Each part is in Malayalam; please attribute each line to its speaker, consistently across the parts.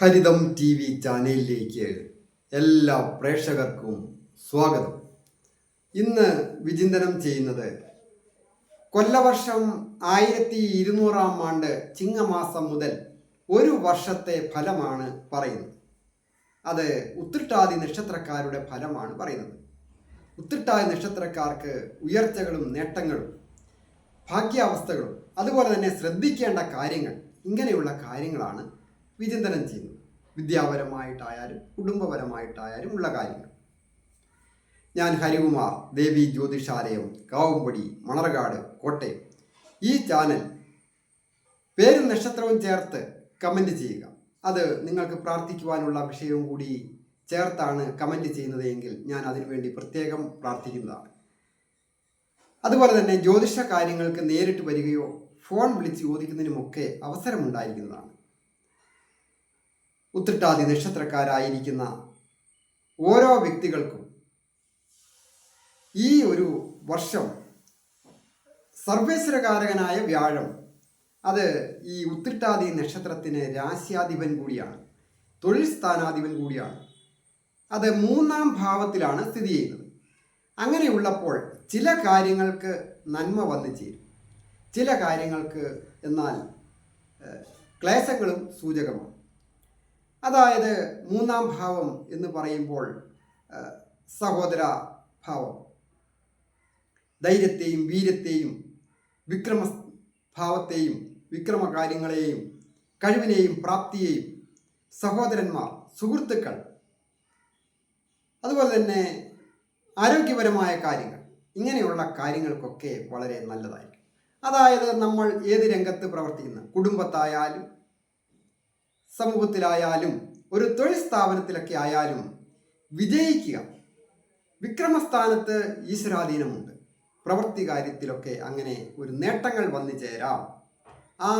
Speaker 1: ഹരിതം ടി വി ചാനലിലേക്ക് എല്ലാ പ്രേക്ഷകർക്കും സ്വാഗതം. ഇന്ന് വിചിന്തനം ചെയ്യുന്നത് കൊല്ലവർഷം ആയിരത്തി ഇരുന്നൂറാം ആണ്ട് ചിങ്ങമാസം മുതൽ ഒരു വർഷത്തെ ഫലമാണ് പറയുന്നത്. അത് ഉത്രട്ടാതി നക്ഷത്രക്കാരുടെ ഫലമാണ് പറയുന്നത്. ഉത്രട്ടാതി നക്ഷത്രക്കാർക്ക് ഉയർച്ചകളും നേട്ടങ്ങളും ഭാഗ്യാവസ്ഥകളും അതുപോലെ തന്നെ ശ്രദ്ധിക്കേണ്ട കാര്യങ്ങൾ ഇങ്ങനെയുള്ള കാര്യങ്ങളാണ് വിചിന്തനം ചെയ്യുന്നത് വിദ്യാപരമായിട്ടായാലും കുടുംബപരമായിട്ടായാലും ഉള്ള കാര്യങ്ങൾ. ഞാൻ ഹരികുമാർ ദേവി ജ്യോതിഷാലയം കാവുംപടി മണർകാട് കോട്ടയം. ഈ ചാനൽ പേരും നക്ഷത്രവും ചേർത്ത് കമന്റ് ചെയ്യുക. അത് നിങ്ങൾക്ക് പ്രാർത്ഥിക്കുവാനുള്ള വിഷയവും കൂടി ചേർത്താണ് കമന്റ് ചെയ്യുന്നത് എങ്കിൽ ഞാൻ അതിനുവേണ്ടി പ്രത്യേകം പ്രാർത്ഥിക്കുന്നതാണ്. അതുപോലെ തന്നെ ജ്യോതിഷ കാര്യങ്ങൾക്ക് നേരിട്ട് വരികയോ ഫോൺ വിളിച്ച് ചോദിക്കുന്നതിനുമൊക്കെ അവസരമുണ്ടായിരിക്കുന്നതാണ്. ഉത്രട്ടാതി നക്ഷത്രക്കാരായിരിക്കുന്ന ഓരോ വ്യക്തികൾക്കും ഈ ഒരു വർഷം സർവേശ്വരകാരകനായ വ്യാഴം അത് ഈ ഉത്രിട്ടാദി നക്ഷത്രത്തിന് രാശ്യാധിപൻ കൂടിയാണ് തൊഴിൽ സ്ഥാനാധിപൻ കൂടിയാണ്. അത് മൂന്നാം ഭാവത്തിലാണ് സ്ഥിതി ചെയ്യുന്നത്. അങ്ങനെയുള്ളപ്പോൾ ചില കാര്യങ്ങൾക്ക് നന്മ വന്നു ചേരും. ചില കാര്യങ്ങൾക്ക് എന്നാൽ ക്ലേശങ്ങളും സൂചകമാണ്. അതായത് മൂന്നാം ഭാവം എന്ന് പറയുമ്പോൾ സഹോദര ഭാവം. ധൈര്യത്തെയും വീര്യത്തെയും വിക്രമ ഭാവത്തെയും വിക്രമ കാര്യങ്ങളെയും കഴിവിനെയും പ്രാപ്തിയെയും സഹോദരന്മാർ സുഹൃത്തുക്കൾ അതുപോലെ തന്നെ ആരോഗ്യപരമായ കാര്യങ്ങൾ ഇങ്ങനെയുള്ള കാര്യങ്ങൾക്കൊക്കെ വളരെ നല്ലതായിരിക്കും. അതായത് നമ്മൾ ഏത് രംഗത്ത് പ്രവർത്തിക്കുന്ന? കുടുംബത്തായാലും സമൂഹത്തിലായാലും ഒരു തൊഴിൽ സ്ഥാപനത്തിലൊക്കെ ആയാലും വിജയിക്കുക. വിക്രമസ്ഥാനത്ത് ഈശ്വരാധീനമുണ്ട്. പ്രവൃത്തി കാര്യത്തിലൊക്കെ അങ്ങനെ ഒരു നേട്ടങ്ങൾ വന്നു ചേരാം. ആ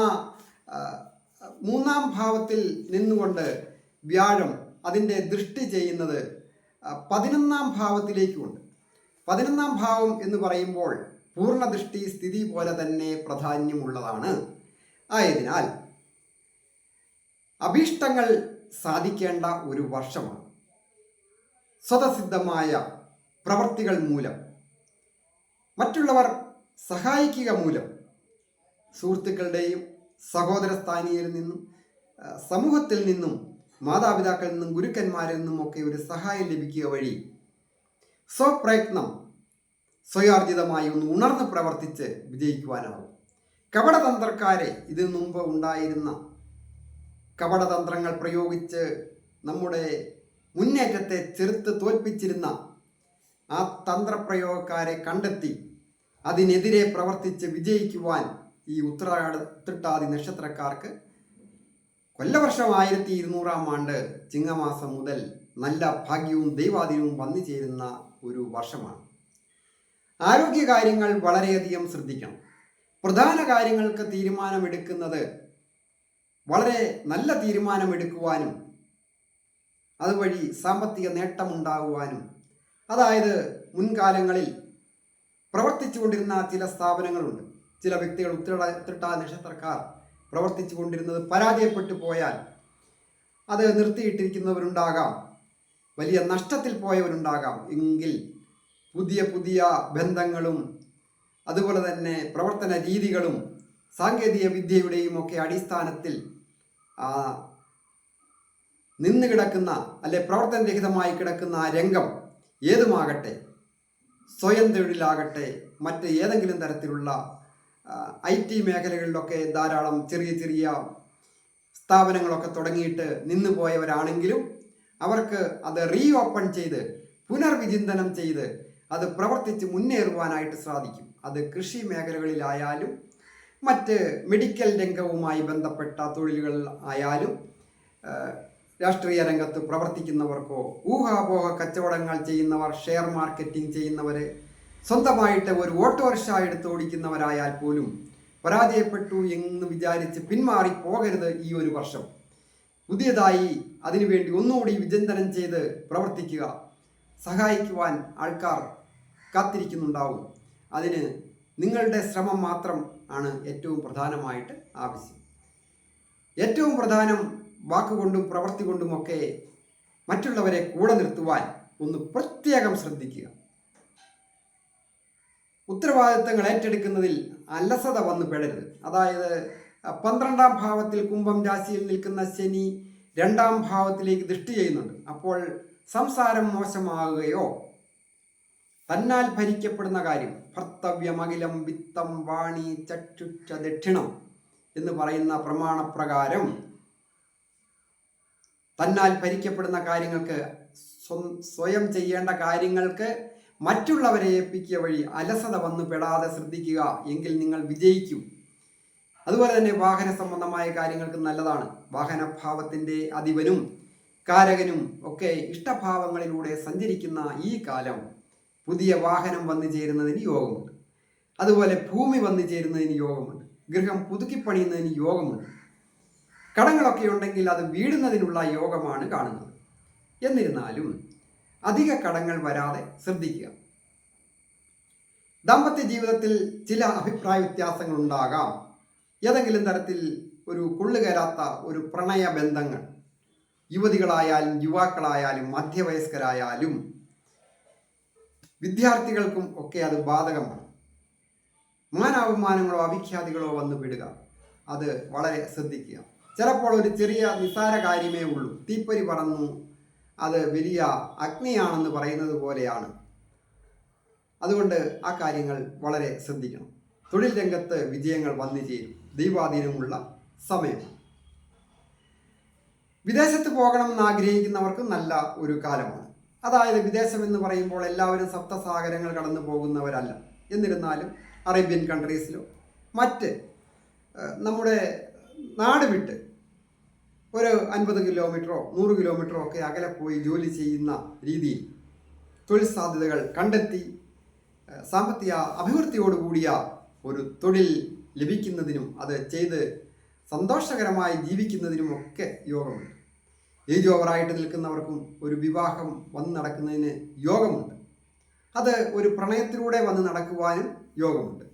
Speaker 1: മൂന്നാം ഭാവത്തിൽ നിന്നുകൊണ്ട് വ്യാഴം അതിന്റെ ദൃഷ്ടി ചെയ്യുന്നത് പതിനൊന്നാം ഭാവത്തിലേക്കുമുണ്ട്. പതിനൊന്നാം ഭാവം എന്ന് പറയുമ്പോൾ പൂർണദൃഷ്ടി സ്ഥിതി പോലെ തന്നെ പ്രാധാന്യമുള്ളതാണ്. ആയതിനാൽ അഭീഷ്ടങ്ങൾ സാധിക്കേണ്ട ഒരു വർഷമാണ്. സ്വതസിദ്ധമായ പ്രവർത്തികൾ മൂലം. മറ്റുള്ളവർ സഹായിക്കുക മൂലം. സുഹൃത്തുക്കളുടെയും സഹോദര സ്ഥാനീയരിൽ നിന്നും സമൂഹത്തിൽ നിന്നും മാതാപിതാക്കളിൽ നിന്നും ഗുരുക്കന്മാരിൽ നിന്നും ഒക്കെ ഒരു സഹായം ലഭിക്കുക വഴി സ്വപ്രയത്നം സ്വയാർജിതമായി ഒന്ന് ഉണർന്ന് പ്രവർത്തിച്ച് വിജയിക്കുവാനാവും. കപടതന്ത്രക്കാരെ ഇതിനു മുമ്പ് ഉണ്ടായിരുന്ന കപടതന്ത്രങ്ങൾ പ്രയോഗിച്ച് നമ്മുടെ മുന്നേറ്റത്തെ ചെറുത്ത് തോൽപ്പിച്ചിരുന്ന ആ തന്ത്രപ്രയോഗക്കാരെ കണ്ടെത്തി അതിനെതിരെ പ്രവർത്തിച്ച് വിജയിക്കുവാൻ ഈ ഉത്തരാട ഉത്രട്ടാതി നക്ഷത്രക്കാർക്ക് കൊല്ലവർഷം ആയിരത്തി ഇരുന്നൂറാം ആണ്ട് ചിങ്ങമാസം മുതൽ നല്ല ഭാഗ്യവും ദൈവാധീനവും വന്നു ചേരുന്ന ഒരു വർഷമാണ്. ആരോഗ്യ കാര്യങ്ങൾ വളരെയധികം ശ്രദ്ധിക്കണം. പ്രധാന കാര്യങ്ങൾക്ക് തീരുമാനമെടുക്കുന്നത് വളരെ നല്ല തീരുമാനമെടുക്കുവാനും അതുവഴി സാമ്പത്തിക നേട്ടമുണ്ടാകുവാനും. അതായത് മുൻകാലങ്ങളിൽ പ്രവർത്തിച്ചുകൊണ്ടിരുന്ന ചില സ്ഥാപനങ്ങളുണ്ട്. ചില വ്യക്തികൾ ഉത്തരട ഉത്രട്ട നക്ഷത്രക്കാർ പ്രവർത്തിച്ചു കൊണ്ടിരുന്നത് പരാജയപ്പെട്ടു പോയാൽ അത് നിർത്തിയിട്ടിരിക്കുന്നവരുണ്ടാകാം. വലിയ നഷ്ടത്തിൽ പോയവരുണ്ടാകാം. എങ്കിൽ പുതിയ പുതിയ ബന്ധങ്ങളും അതുപോലെ തന്നെ പ്രവർത്തന രീതികളും സാങ്കേതിക വിദ്യയുടെയും ഒക്കെ അടിസ്ഥാനത്തിൽ നിന്ന് കിടക്കുന്ന അല്ലെ പ്രവർത്തനരഹിതമായി കിടക്കുന്ന ആ രംഗം ഏതുമാകട്ടെ സ്വയം തൊഴിലാകട്ടെ മറ്റ് ഏതെങ്കിലും തരത്തിലുള്ള ഐ ടി മേഖലകളിലൊക്കെ ധാരാളം ചെറിയ ചെറിയ സ്ഥാപനങ്ങളൊക്കെ തുടങ്ങിയിട്ട് നിന്നു പോയവരാണെങ്കിലും അവർക്ക് അത് റീ ഓപ്പൺ ചെയ്ത് പുനർവിചിന്തനം ചെയ്ത് അത് പ്രവർത്തിച്ച് മുന്നേറുവാനായിട്ട് സാധിക്കും. അത് കൃഷി മേഖലകളിലായാലും മറ്റ് മെഡിക്കൽ രംഗവുമായി ബന്ധപ്പെട്ട തൊഴിലുകൾ ആയാലും രാഷ്ട്രീയ രംഗത്ത് പ്രവർത്തിക്കുന്നവർക്കോ ഊഹാപോഹ കച്ചവടങ്ങൾ ചെയ്യുന്നവർ ഷെയർ മാർക്കറ്റിംഗ് ചെയ്യുന്നവർ സ്വന്തമായിട്ട് ഒരു ഓട്ടോറിക്ഷ എടുത്ത് ഓടിക്കുന്നവരായാൽ പോലും പരാജയപ്പെട്ടു എന്ന് വിചാരിച്ച് പിന്മാറി പോകരുത് ഈ ഒരു വർഷം. പുതിയതായി അതിനുവേണ്ടി ഒന്നുകൂടി വിചിന്തനം ചെയ്ത് പ്രവർത്തിക്കുക സഹായിക്കുവാൻ ആൾക്കാർ കാത്തിരിക്കുന്നുണ്ടാവും. അതിന് നിങ്ങളുടെ ശ്രമം മാത്രം ആണ് ഏറ്റവും പ്രധാനമായിട്ട് ആവശ്യം. ഏറ്റവും പ്രധാനം വാക്കുകൊണ്ടും പ്രവൃത്തി കൊണ്ടുമൊക്കെ മറ്റുള്ളവരെ കൂടെ നിർത്തുവാൻ ഒന്ന് പ്രത്യേകം ശ്രദ്ധിക്കുക. ഉത്തരവാദിത്തങ്ങൾ ഏറ്റെടുക്കുന്നതിൽ അലസത വന്നു പെടരുത്. അതായത് പന്ത്രണ്ടാം ഭാവത്തിൽ കുംഭം രാശിയിൽ നിൽക്കുന്ന ശനി രണ്ടാം ഭാവത്തിലേക്ക് ദൃഷ്ടി ചെയ്യുന്നുണ്ട്. അപ്പോൾ സംസാരം മോശമാകുകയോ തന്നാൽ ഭരിക്കപ്പെടുന്ന കാര്യം ഭർത്തവ്യമഖിലം വിത്തം വാണി ചക്ഷുച്ച ദക്ഷിണം എന്ന് പറയുന്ന പ്രമാണപ്രകാരം തന്നാൽ ഭരിക്കപ്പെടുന്ന കാര്യങ്ങൾക്ക് സ്വ- സ്വയം ചെയ്യേണ്ട കാര്യങ്ങൾക്ക് മറ്റുള്ളവരെ ഏൽപ്പിക്കുക വഴി അലസത വന്നു പെടാതെ ശ്രദ്ധിക്കുക എങ്കിൽ നിങ്ങൾ വിജയിക്കും. അതുപോലെ തന്നെ വാഹന സംബന്ധമായ കാര്യങ്ങൾക്ക് നല്ലതാണ്. വാഹനഭാവത്തിന്റെ അധിപനും കാരകനും ഒക്കെ ഇഷ്ടഭാവങ്ങളിലൂടെ സഞ്ചരിക്കുന്ന ഈ കാലം പുതിയ വാഹനം വന്നു ചേരുന്നതിന് യോഗമുണ്ട്. അതുപോലെ ഭൂമി വന്നു ചേരുന്നതിന് യോഗമുണ്ട്. ഗൃഹം പുതുക്കിപ്പണിയുന്നതിന് യോഗമുണ്ട്. കടങ്ങളൊക്കെ ഉണ്ടെങ്കിൽ അത് വീടുന്നതിനുള്ള യോഗമാണ് കാണുന്നത്. എന്നിരുന്നാലും അധിക കടങ്ങൾ വരാതെ ശ്രദ്ധിക്കുക. ദാമ്പത്യ ജീവിതത്തിൽ ചില അഭിപ്രായ വ്യത്യാസങ്ങൾ ഉണ്ടാകാം. ഏതെങ്കിലും തരത്തിൽ ഒരു കൊള്ളുകയറാത്ത ഒരു പ്രണയ ബന്ധങ്ങൾ. യുവതികളായാലും യുവാക്കളായാലും മധ്യവയസ്കരായാലും വിദ്യാർത്ഥികൾക്കും ഒക്കെ അത് ബാധകമാണ്. മാനാപമാനങ്ങളോ അവിഖ്യാതികളോ വന്നു വിടുക അത് വളരെ ശ്രദ്ധിക്കുക. ചിലപ്പോൾ ഒരു ചെറിയ നിസാര കാര്യമേ ഉള്ളൂ. തീപ്പരി പറന്നു അത് വലിയ അഗ്നിയാണെന്ന് പറയുന്നത് പോലെയാണ്. അതുകൊണ്ട് ആ കാര്യങ്ങൾ വളരെ ശ്രദ്ധിക്കണം. തൊഴിൽ രംഗത്ത് വിജയങ്ങൾ വന്നു ചേരും. ദൈവാധീനമുള്ള സമയം. വിദേശത്ത് പോകണമെന്ന് ആഗ്രഹിക്കുന്നവർക്ക് നല്ല ഒരു കാലമാണ്. അതായത് വിദേശം എന്ന് പറയുമ്പോൾ എല്ലാവരും സപ്തസാഗരങ്ങൾ കടന്നു പോകുന്നവരല്ല. എന്നിരുന്നാലും അറേബ്യൻ കൺട്രീസിലോ മറ്റ് നമ്മുടെ നാട് വിട്ട് ഒരു അൻപത് കിലോമീറ്ററോ നൂറ് കിലോമീറ്ററോ ഒക്കെ അകലെ പോയി ജോലി ചെയ്യുന്ന രീതിയിൽ തൊഴിൽ സാധ്യതകൾ കണ്ടെത്തി സാമ്പത്തിക അഭിവൃദ്ധിയോടുകൂടിയ ഒരു തൊഴിൽ ലഭിക്കുന്നതിനും അത് ചെയ്ത് സന്തോഷകരമായി ജീവിക്കുന്നതിനുമൊക്കെ യോഗമുണ്ട്. ഏജ് ഓവറായിട്ട് നിൽക്കുന്നവർക്കും ഒരു വിവാഹം വന്ന് നടക്കുന്നതിന് യോഗമുണ്ട്. അത് ഒരു പ്രണയത്തിലൂടെ വന്ന് നടക്കുവാനും യോഗമുണ്ട്.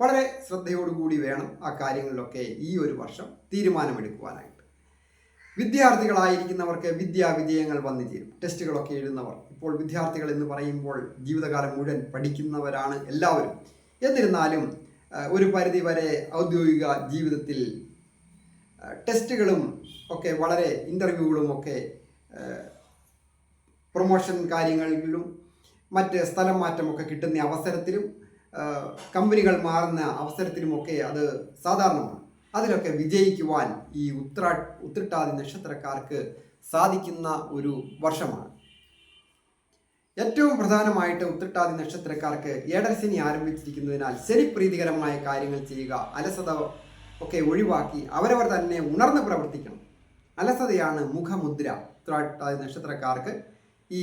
Speaker 1: വളരെ ശ്രദ്ധയോടുകൂടി വേണം ആ കാര്യങ്ങളിലൊക്കെ ഈ ഒരു വർഷം തീരുമാനമെടുക്കുവാനായിട്ട്. വിദ്യാർത്ഥികളായിരിക്കുന്നവർക്ക് വിദ്യാ വിജയങ്ങൾ വന്നു ചേരും. ടെസ്റ്റുകളൊക്കെ എഴുതുന്നവർ. ഇപ്പോൾ വിദ്യാർത്ഥികൾ എന്ന് പറയുമ്പോൾ ജീവിതകാലം മുഴുവൻ പഠിക്കുന്നവരാണ് എല്ലാവരും. എന്നിരുന്നാലും ഒരു പരിധി വരെ ഔദ്യോഗിക ജീവിതത്തിൽ ടെസ്റ്റുകളും ഒക്കെ വളരെ ഇന്റർവ്യൂകളും ഒക്കെ പ്രൊമോഷൻ കാര്യങ്ങളിലും മറ്റ് സ്ഥലം മാറ്റമൊക്കെ കിട്ടുന്ന അവസരത്തിലും കമ്പനികൾ മാറുന്ന അവസരത്തിലുമൊക്കെ അത് സാധാരണമാണ്. അതിലൊക്കെ വിജയിക്കുവാൻ ഈ ഉത്ര ഉത്രട്ടാതി നക്ഷത്രക്കാർക്ക് സാധിക്കുന്ന ഒരു വർഷമാണ്. ഏറ്റവും പ്രധാനമായിട്ട് ഉത്രട്ടാതി നക്ഷത്രക്കാർക്ക് ഏടരശനി ആരംഭിച്ചിരിക്കുന്നതിനാൽ ശനിപ്രീതികരമായ കാര്യങ്ങൾ ചെയ്യുക അലസത ഒക്കെ ഒഴിവാക്കി അവരവർ തന്നെ ഉണർന്ന് പ്രവർത്തിക്കണം. അലസതയാണ് മുഖമുദ്ര. ഉത്രട്ടാതി നക്ഷത്രക്കാർക്ക് ഈ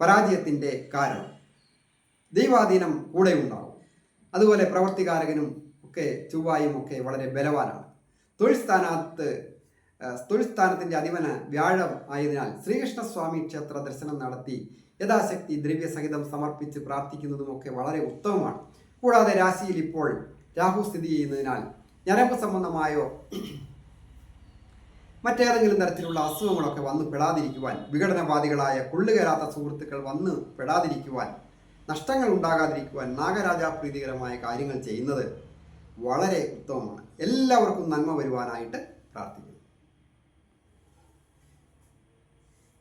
Speaker 1: പരാജയത്തിന്റെ കാരണം. ദൈവാധീനം കൂടെ ഉണ്ടാവും. അതുപോലെ പ്രവർത്തികാരകനും ഒക്കെ ചൊവ്വായും ഒക്കെ വളരെ ബലവാനാണ്. തൊഴിൽ സ്ഥാനത്ത് തൊഴിൽ സ്ഥാനത്തിന്റെ അധിപന് വ്യാഴം ആയതിനാൽ ശ്രീകൃഷ്ണസ്വാമി ക്ഷേത്ര ദർശനം നടത്തി യഥാശക്തി ദ്രവ്യസഹിതം സമർപ്പിച്ച് പ്രാർത്ഥിക്കുന്നതുമൊക്കെ വളരെ ഉത്തമമാണ്. കൂടാതെ രാശിയിൽ ഇപ്പോൾ രാഹു സ്ഥിതി ചെയ്യുന്നതിനാൽ ഞരമ്പ് സംബന്ധമായോ? മറ്റേതെങ്കിലും തരത്തിലുള്ള അസുഖങ്ങളൊക്കെ വന്നു പെടാതിരിക്കുവാൻ വിഘടനവാദികളായ കൊള്ളുകയറാത്ത സുഹൃത്തുക്കൾ വന്ന് പെടാതിരിക്കുവാൻ നഷ്ടങ്ങൾ ഉണ്ടാകാതിരിക്കുവാൻ നാഗരാജാ പ്രീതികരമായ കാര്യങ്ങൾ ചെയ്യുന്നത് വളരെ ഉത്തമമാണ്. എല്ലാവർക്കും നന്മ വരുവാനായിട്ട് പ്രാർത്ഥിക്കുന്നു.